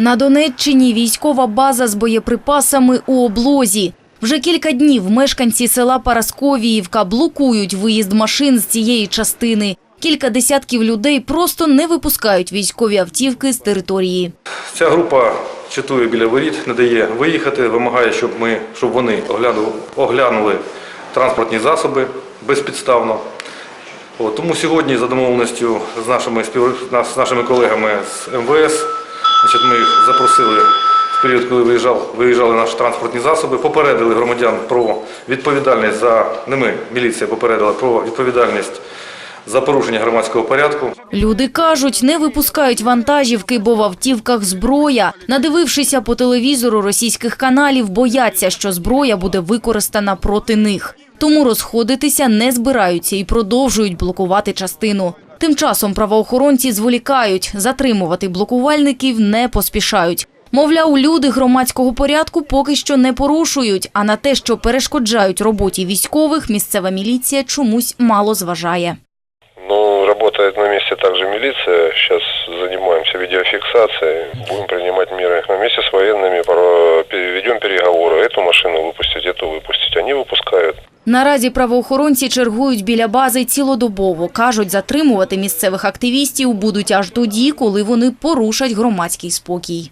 На Донеччині військова база з боєприпасами у облозі. Вже кілька днів мешканці села Парасковіївка блокують виїзд машин з цієї частини. Кілька десятків людей просто не випускають військові автівки з території. Ця група читує біля воріт, не дає виїхати, вимагає, щоб ми, щоб вони оглянули, оглянули транспортні засоби безпідставно. От, тому сьогодні за домовленістю з нашими, з нашими колегами з МВС, значить, ми їх запросили в період, коли виїжджав, виїжджали наші транспортні засоби, попередили громадян про відповідальність за не ми, міліція попередила про відповідальність за порушення громадського порядку. Люди кажуть, не випускають вантажівки, бо в автівках зброя. Надивившися по телевізору російських каналів, бояться, що зброя буде використана проти них. Тому розходитися не збираються і продовжують блокувати частину. Тим часом правоохоронці зволікають, затримувати блокувальників не поспішають. Мовляв, люди громадського порядку поки що не порушують, а на те, що перешкоджають роботі військових, місцева міліція чомусь мало зважає. Ну, работает на месте также милиция. Сейчас занимаемся видеофиксацией. Будем принимать меры. На месте с военными пора- ведем переговоры. Эту машину выпустить, эту выпустить. Они выпускают. Наразі правоохоронці чергують біля бази цілодобово. Кажуть, затримувати місцевих активістів будуть аж тоді, коли вони порушать громадський спокій.